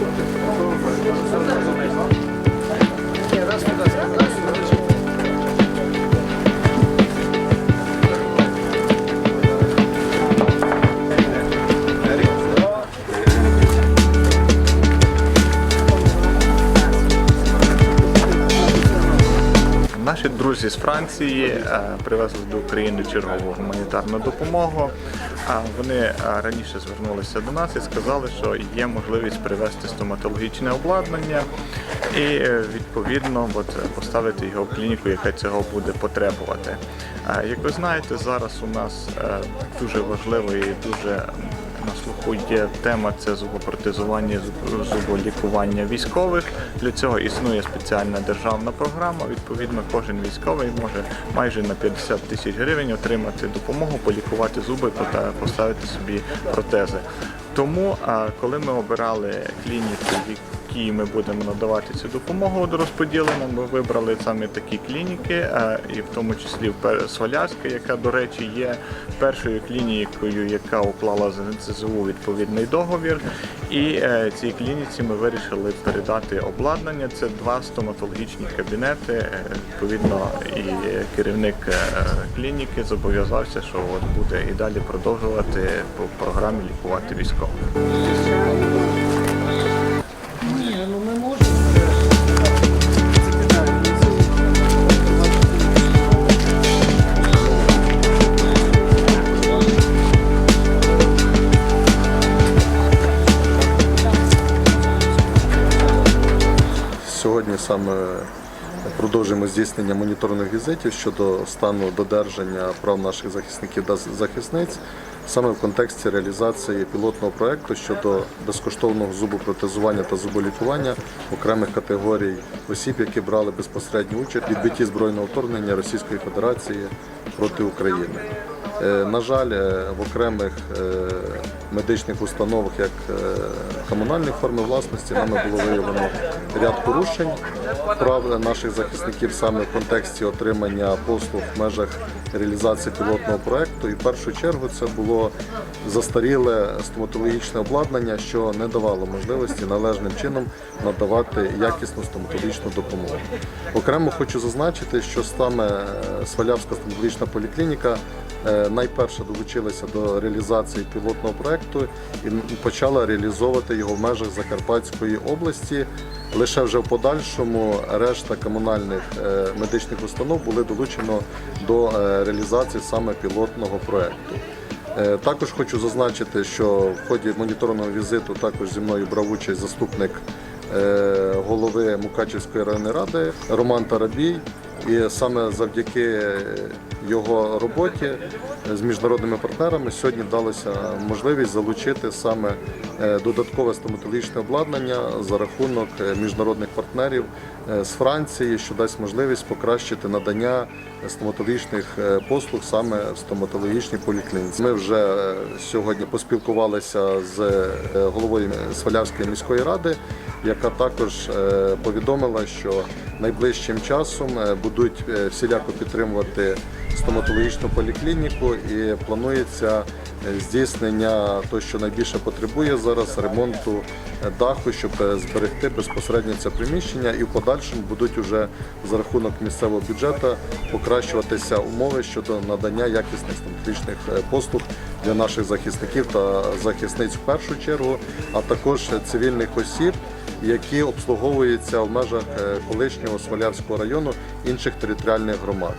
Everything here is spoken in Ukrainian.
Спасибо. Наші друзі з Франції е, привезли до України чергову гуманітарну допомогу. Вони е, раніше звернулися до нас і сказали, що є можливість привезти стоматологічне обладнання і е, відповідно поставити його в клініку, яка цього буде потребувати. Як ви знаєте, зараз у нас дуже важливо і дуже на слуху є тема це зубопротезування, зуб- зуболікування військових. Для цього існує спеціальна державна програма. Відповідно, кожен військовий може майже на 50 тисяч гривень отримати допомогу, полікувати зуби, пота- поставити собі протези. Тому, коли ми обирали клініку якій ми будемо надавати цю допомогу розподілено, ми вибрали саме такі клініки, і в тому числі Свалявська, яка, до речі, є першою клінікою, яка уклала з НСЗУ відповідний договір. І е, цій клініці ми вирішили передати обладнання. Це два стоматологічні кабінети. Е, Відповідно, і керівник е, клініки зобов'язався, що от буде і далі продовжувати по програмі лікувати військових. Сьогодні саме продовжуємо здійснення моніторних візитів щодо стану додержання прав наших захисників та захисниць саме в контексті реалізації пілотного проекту щодо безкоштовного зубопротезування та зуболікування окремих категорій осіб, які брали безпосередню участь в відбитті збройного вторгнення Російської Федерації проти України. Е, На жаль, е, в окремих е, медичних установах, як комунальних форми власності, нами було виявлено ряд порушень прав наших захисників саме в контексті отримання послуг в межах реалізації пілотного проекту. І в першу чергу це було застаріле стоматологічне обладнання, що не давало можливості належним чином надавати якісну стоматологічну допомогу. Окремо хочу зазначити, що саме Свалявська стоматологічна поліклініка найперше долучилася до реалізації пілотного проекту і почала реалізовувати його в межах Закарпатської області. Лише вже в подальшому решта комунальних е, медичних установ були долучено до е, реалізації саме пілотного проекту. Е, Також хочу зазначити, що в ході моніторного візиту також зі мною брав участь заступник е, голови Мукачівської районної ради Роман Тарабій. І саме завдяки його роботі з міжнародними партнерами сьогодні вдалося можливість залучити саме е, додаткове стоматологічне обладнання за рахунок е, міжнародних партнерів е, з Франції, що дасть можливість покращити надання стоматологічних послуг саме в стоматологічній поліклініці. Ми вже сьогодні поспілкувалися з головою Свалявської міської ради, яка також повідомила, що найближчим часом е, будуть е, всіляко підтримувати стоматологічну поліклініку і планується здійснення того, що найбільше потребує зараз ремонту е, даху, щоб е, зберегти безпосередньо це приміщення, і в подальшому будуть уже за рахунок місцевого бюджету покращуватися умови щодо надання якісних стоматологічних е, послуг для наших захисників та захисниць в першу чергу, а також цивільних осіб які обслуговуються в межах е, колишнього Свалявського району інших територіальних громад.